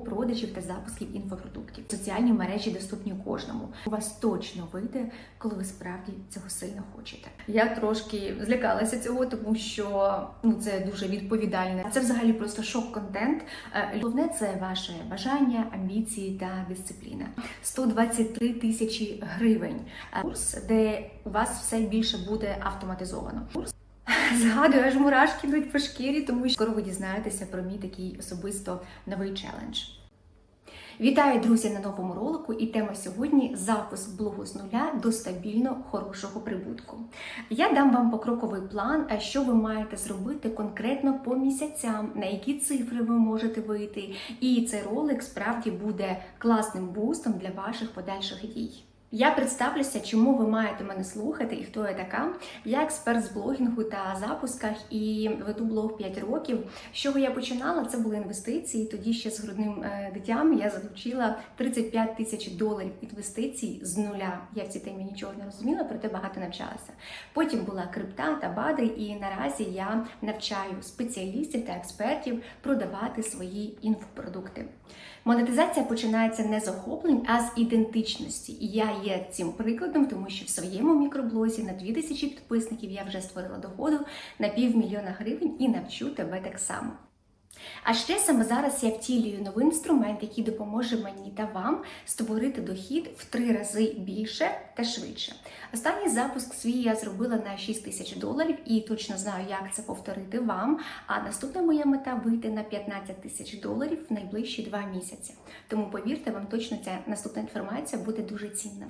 продажів та запусків інфопродуктів. Соціальні мережі доступні кожному. У вас точно вийде, коли ви справді цього сильно хочете. Я трошки злякалася цього, тому що ну це дуже відповідальне. Це взагалі просто шок-контент. Е, Головне це ваше бажання, амбіції та дисципліна. 123 тисячі гривень. Курс, де у вас все більше буде автоматизовано. Курс Згадую, аж мурашки йдуть по шкірі, тому що скоро ви дізнаєтеся про мій такий особисто новий челендж. Вітаю, друзі, на новому ролику. І тема сьогодні запуск блогу з нуля до стабільно хорошого прибутку. Я дам вам покроковий план, що ви маєте зробити конкретно по місяцям, на які цифри ви можете вийти. І цей ролик справді буде класним бустом для ваших подальших дій. Я представлюся, чому ви маєте мене слухати і хто я така. Я експерт з блогінгу та запусках і веду блог 5 років. З чого я починала? Це були інвестиції. Тоді ще з грудним е, дитям я залучила 35 тисяч доларів інвестицій з нуля. Я в цій темі нічого не розуміла, проте багато навчалася. Потім була крипта та бади, і наразі я навчаю спеціалістів та експертів продавати свої інфопродукти. Монетизація починається не з охоплень, а з ідентичності. І я є цим прикладом, тому що в своєму мікроблозі на 2000 підписників я вже створила доходу на півмільйона гривень і навчу тебе так само. А ще саме зараз я втілюю новий інструмент, який допоможе мені та вам створити дохід в три рази більше та швидше. Останній запуск свій я зробила на 6 тисяч доларів і точно знаю, як це повторити вам. А наступна моя мета вийти на 15 тисяч доларів в найближчі два місяці. Тому повірте, вам точно ця наступна інформація буде дуже цінна.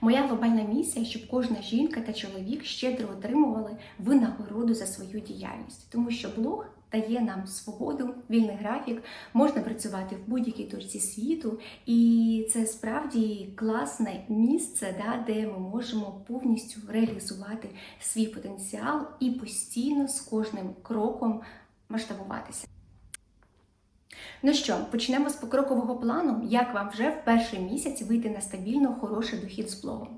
Моя глобальна місія, щоб кожна жінка та чоловік щедро отримували винагороду за свою діяльність, тому що блог дає нам свободу, вільний графік, можна працювати в будь-якій точці світу, і це справді класне місце, да, де ми можемо повністю реалізувати свій потенціал і постійно з кожним кроком масштабуватися. Ну що, почнемо з покрокового плану, як вам вже в перший місяць вийти на стабільно хороший дохід з блогом.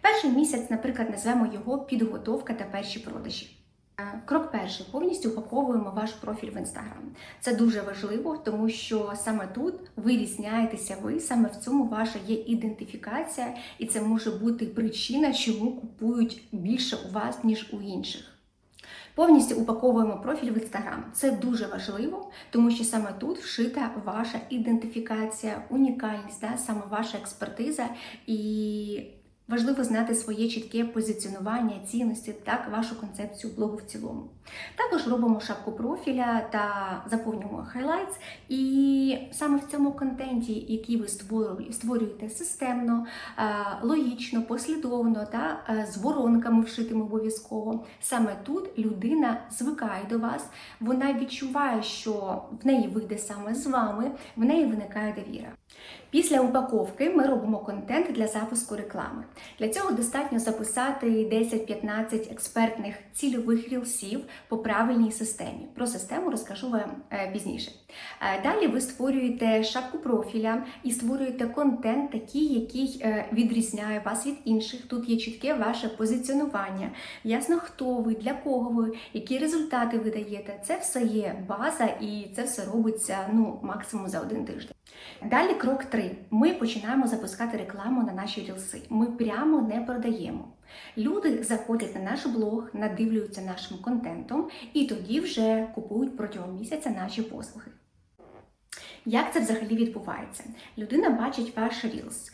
Перший місяць, наприклад, назвемо його підготовка та перші продажі. Е, Крок перший повністю упаковуємо ваш профіль в інстаграм. Це дуже важливо, тому що саме тут ви різняєтеся ви, саме в цьому ваша є ідентифікація, і це може бути причина, чому купують більше у вас, ніж у інших. Повністю упаковуємо профіль в інстаграм. Це дуже важливо, тому що саме тут вшита ваша ідентифікація, унікальність, да, саме ваша експертиза і. Важливо знати своє чітке позиціонування, цінності, так вашу концепцію блогу в цілому. Також робимо шапку профіля та заповнюємо хайлайтс. І саме в цьому контенті, який ви створюєте системно, е, логічно, послідовно та е, з воронками вшитими обов'язково, саме тут людина звикає до вас, вона відчуває, що в неї вийде саме з вами, в неї виникає довіра. Після упаковки ми робимо контент для запуску реклами. Для цього достатньо записати 10-15 експертних цільових рілсів по правильній системі. Про систему розкажу вам е, пізніше. Е, Далі ви створюєте шапку профіля і створюєте контент, такий, який е, відрізняє вас від інших. Тут є чітке ваше позиціонування. Ясно, хто ви, для кого ви, які результати ви даєте. Це все є база, і це все робиться ну максимум за один тиждень. Далі крок 3. Ми починаємо запускати рекламу на наші рілси. Ми прямо не продаємо. Люди заходять на наш блог, надивлюються нашим контентом і тоді вже купують протягом місяця наші послуги. Як це взагалі відбувається? Людина бачить ваш рілс.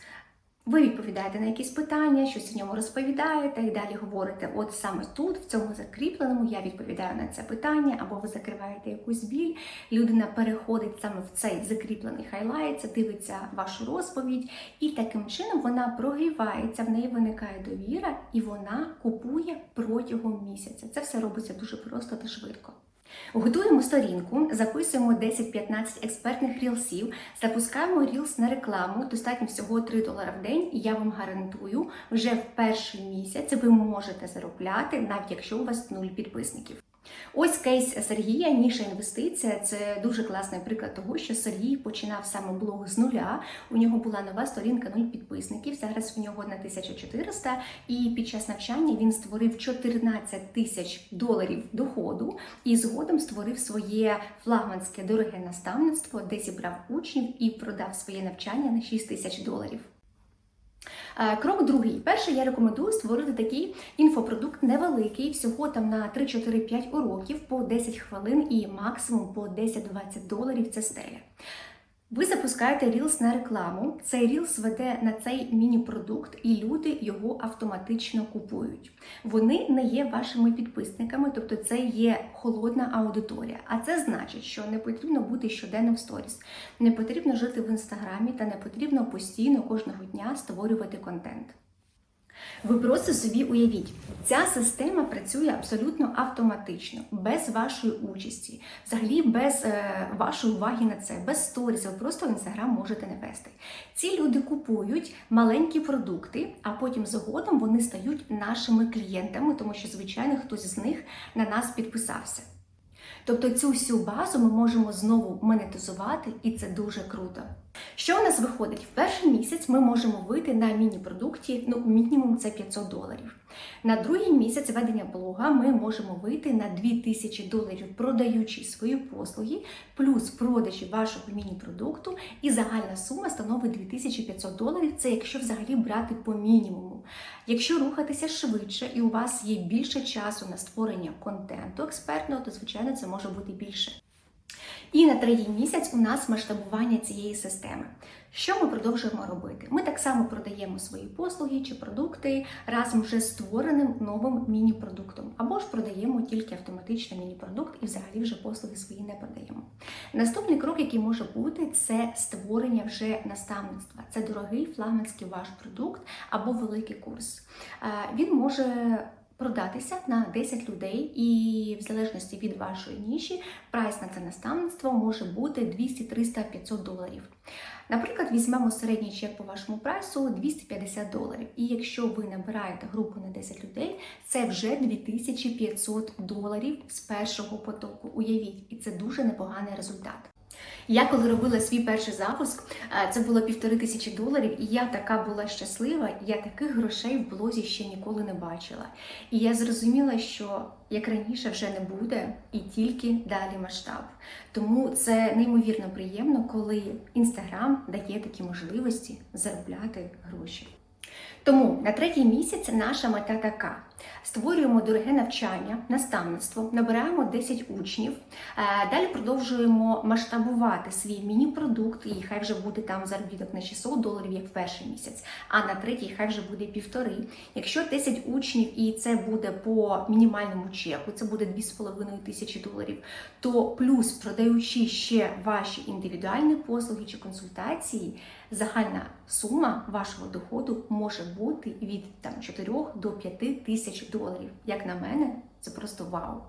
Ви відповідаєте на якісь питання, щось в ньому розповідаєте і далі говорите: от саме тут, в цьому закріпленому, я відповідаю на це питання, або ви закриваєте якусь біль. Людина переходить саме в цей закріплений хайлайт, дивиться вашу розповідь, і таким чином вона прогрівається, в неї виникає довіра, і вона купує протягом місяця. Це все робиться дуже просто та швидко. Готуємо сторінку, записуємо 10-15 експертних рілсів, запускаємо рілс на рекламу, достатньо всього 3 долара в день, і я вам гарантую, вже в перший місяць ви можете заробляти, навіть якщо у вас нуль підписників. Ось кейс Сергія, ніша інвестиція. Це дуже класний приклад того, що Сергій починав саме блог з нуля. У нього була нова сторінка, нуль підписників. Зараз у нього 1400, і під час навчання він створив 14 тисяч доларів доходу і згодом створив своє флагманське дороге наставництво, де зібрав учнів і продав своє навчання на 6 тисяч доларів. Е, Крок другий. Перше, я рекомендую створити такий інфопродукт невеликий, всього там на 3-4-5 уроків по 10 хвилин і максимум по 10-20 доларів це стеля. Ви запускаєте Reels на рекламу. Цей Reels веде на цей міні-продукт, і люди його автоматично купують. Вони не є вашими підписниками, тобто це є холодна аудиторія. А це значить, що не потрібно бути щоденно в сторіс, не потрібно жити в інстаграмі та не потрібно постійно кожного дня створювати контент. Ви просто собі уявіть, ця система працює абсолютно автоматично, без вашої участі, взагалі без е, вашої уваги на це, без сторіс. Ви просто в інстаграм можете не вести. Ці люди купують маленькі продукти, а потім згодом вони стають нашими клієнтами, тому що, звичайно, хтось з них на нас підписався. Тобто цю всю базу ми можемо знову монетизувати, і це дуже круто. Що у нас виходить? В перший місяць ми можемо вийти на міні-продукті, ну мінімум це 500 доларів. На другий місяць ведення блога ми можемо вийти на 2000 доларів, продаючи свої послуги, плюс продажі вашого міні-продукту, і загальна сума становить 2500 доларів. Це якщо взагалі брати по мінімуму. Якщо рухатися швидше і у вас є більше часу на створення контенту експертного, то звичайно це може бути більше. І на третій місяць у нас масштабування цієї системи. Що ми продовжуємо робити? Ми так само продаємо свої послуги чи продукти разом вже з створеним новим міні-продуктом, або ж продаємо тільки автоматично міні-продукт і взагалі вже послуги свої не продаємо. Наступний крок, який може бути, це створення вже наставництва. Це дорогий флагманський ваш продукт або великий курс. Е, Він може продатися на 10 людей, і в залежності від вашої ніші, прайс на це наставництво може бути 200, 300, 500 доларів. Наприклад, візьмемо середній чек по вашому прайсу 250 доларів. І якщо ви набираєте групу на 10 людей, це вже 2500 доларів з першого потоку. Уявіть, і це дуже непоганий результат. Я коли робила свій перший запуск, е, це було півтори тисячі доларів, і я така була щаслива, я таких грошей в блозі ще ніколи не бачила. І я зрозуміла, що як раніше вже не буде, і тільки далі масштаб. Тому це неймовірно приємно, коли інстаграм дає такі можливості заробляти гроші. Тому на третій місяць наша мета така: створюємо дороге навчання, наставництво, набираємо 10 учнів. е, Далі продовжуємо масштабувати свій міні-продукт, і хай вже буде там заробіток на 600 доларів, як в перший місяць, а на третій хай вже буде півтори. Якщо 10 учнів і це буде по мінімальному чеку, це буде 2,5 тисячі доларів, то плюс продаючи ще ваші індивідуальні послуги чи консультації, загальна сума вашого доходу може бути від там 4 до 5 тисяч доларів. Як на мене, це просто вау.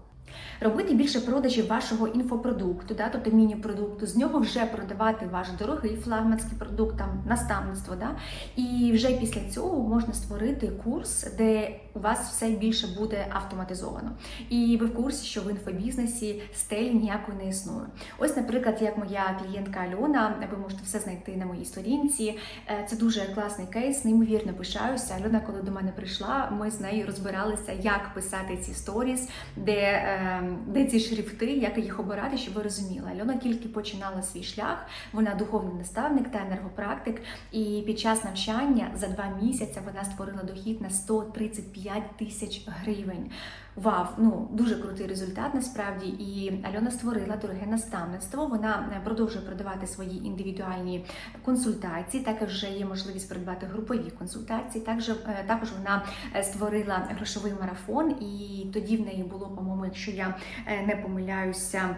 Робити більше продажів вашого інфопродукту, да, тобто міні-продукту, з нього вже продавати ваш дорогий флагманський продукт, там наставництво. Да, і вже після цього можна створити курс, де у вас все більше буде автоматизовано. І ви в курсі, що в інфобізнесі стелі ніякої не існує. Ось, наприклад, як моя клієнтка Альона, ви можете все знайти на моїй сторінці. Е, Це дуже класний кейс, неймовірно пишаюся. Альона, коли до мене прийшла, ми з нею розбиралися, як писати ці сторіс, де, е, де ці шрифти, як їх обирати, щоб ви розуміли. Альона тільки починала свій шлях. Вона духовний наставник та енергопрактик. І під час навчання за два місяці вона створила дохід на 135 тисяч гривень. Вау, ну дуже крутий результат насправді. І Альона створила дороге наставництво. Вона е, продовжує продавати свої індивідуальні консультації. Також вже є можливість придбати групові консультації. Також, е, також вона е, створила грошовий марафон, і тоді в неї було, по-моєму, якщо я не помиляюся.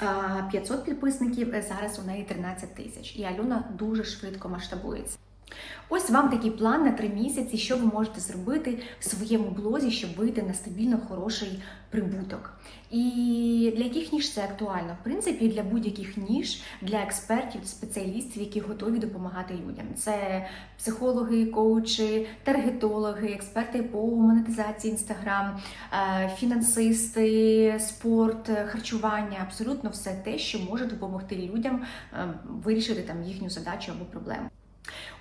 а, 500 підписників зараз у неї 13 тисяч, і Альона дуже швидко масштабується. Ось вам такий план на три місяці, що ви можете зробити в своєму блозі, щоб вийти на стабільно хороший прибуток. І для яких ніж це актуально? В принципі, для будь-яких ніж, для експертів, спеціалістів, які готові допомагати людям. Це психологи, коучі, таргетологи, експерти по монетизації інстаграм, фінансисти, спорт, харчування абсолютно все те, що може допомогти людям е, вирішити там їхню задачу або проблему.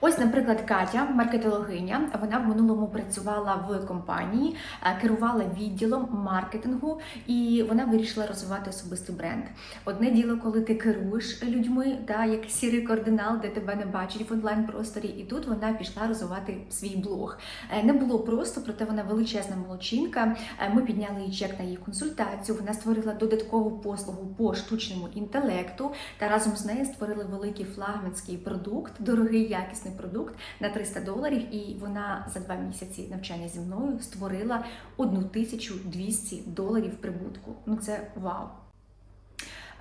Ось, наприклад, Катя, маркетологиня, вона в минулому працювала в компанії, е, керувала відділом маркетингу, і вона вирішила розвивати особистий бренд. Одне діло, коли ти керуєш людьми, да, як сірий кардинал, де тебе не бачать в онлайн просторі, і тут вона пішла розвивати свій блог. Е, Не було просто, проте вона величезна молодчинка. Е, Ми підняли їй чек на її консультацію. Вона створила додаткову послугу по штучному інтелекту та разом з нею створили великий флагманський продукт, дорогий якісний продукт на 300 доларів. І вона за два місяці навчання зі мною створила 1200 доларів прибутку. Ну це вау.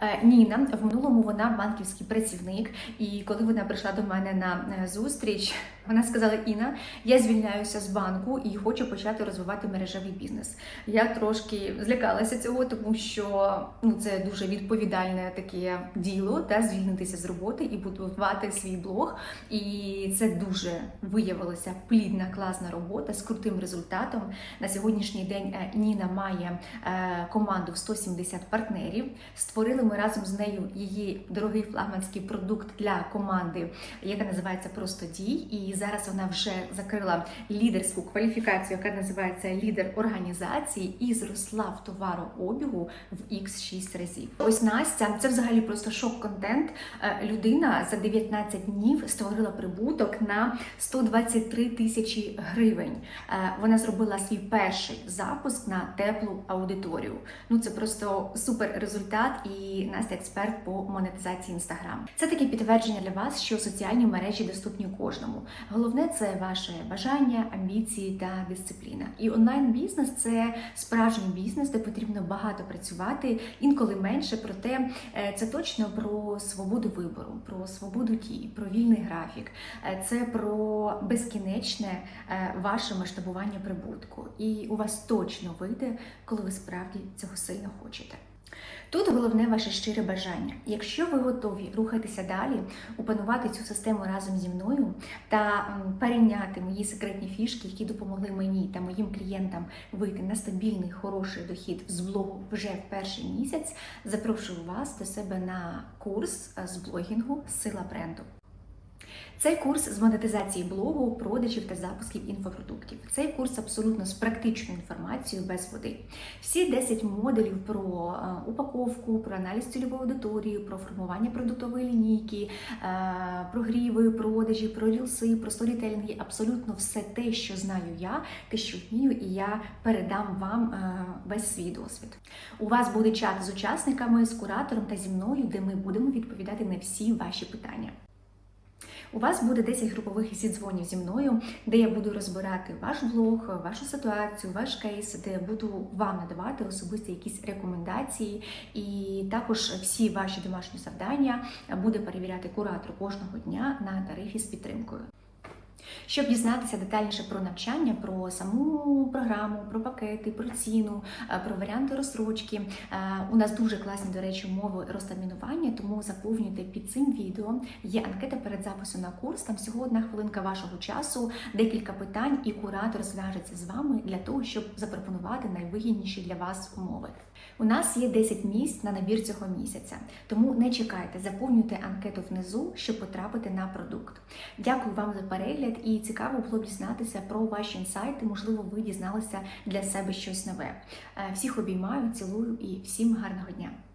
Е, Ніна в минулому вона банківський працівник, і коли вона прийшла до мене на е, зустріч, вона сказала: Інна, я звільняюся з банку і хочу почати розвивати мережевий бізнес. Я трошки злякалася цього, тому що ну це дуже відповідальне таке діло, та звільнитися з роботи і будувати свій блог. І це дуже виявилася плідна, класна робота з крутим результатом. На сьогоднішній день е, Ніна має е, команду в 170 партнерів. Створили ми разом з нею її дорогий флагманський продукт для команди, яка називається Просто дій. І зараз вона вже закрила лідерську кваліфікацію, яка називається лідер організації, і зросла в товарообігу в X6 разів. Ось Настя, це взагалі просто шок-контент. Е, Людина за 19 днів створила прибуток на 123 тисячі гривень. Е, Вона зробила свій перший запуск на теплу аудиторію. Ну це просто супер результат, і Настя експерт по монетизації інстаграм. Це таке підтвердження для вас, що соціальні мережі доступні кожному. Головне це ваше бажання, амбіції та дисципліна. І онлайн-бізнес це справжній бізнес, де потрібно багато працювати, інколи менше. Проте е, це точно про свободу вибору, про свободу дій, про вільний графік. Е, Це про безкінечне е, ваше масштабування прибутку. І у вас точно вийде, коли ви справді цього сильно хочете. Тут головне ваше щире бажання. Якщо ви готові рухатися далі, опанувати цю систему разом зі мною та перейняти мої секретні фішки, які допомогли мені та моїм клієнтам вийти на стабільний хороший дохід з блогу вже в перший місяць, запрошую вас до себе на курс е, з блогінгу Сила бренду. Цей курс з монетизації блогу, продажів та запусків інфопродуктів. Цей курс абсолютно з практичною інформацією без води. Всі 10 модулів про е, упаковку, про аналіз цільової аудиторії, про формування продуктової лінійки, е, про гріви, продажі, про рілси, про сторітелінги. Абсолютно все те, що знаю я, те, що вмію, і я передам вам е, весь свій досвід. У вас буде чат з учасниками, з куратором та зі мною, де ми будемо відповідати на всі ваші питання. У вас буде 10 групових зідзвонів зі мною, де я буду розбирати ваш блог, вашу ситуацію, ваш кейс, де я буду вам надавати особисті якісь рекомендації, і також всі ваші домашні завдання буде перевіряти куратор кожного дня на тарифі з підтримкою. Щоб дізнатися детальніше про навчання, про саму програму, про пакети, про ціну, е, про варіанти розсрочки. е, У нас дуже класні, до речі, умови розтермінування, тому заповнюйте під цим відео. Є анкета перед записом на курс. Там всього одна хвилинка вашого часу, декілька питань, і куратор зв'яжеться з вами для того, щоб запропонувати найвигідніші для вас умови. У нас є 10 місць на набір цього місяця, тому не чекайте, заповнюйте анкету внизу, щоб потрапити на продукт. Дякую вам за перегляд і цікаво було б дізнатися про ваші інсайти. Можливо, ви дізналися для себе щось нове. Е, Всіх обіймаю, цілую і всім гарного дня!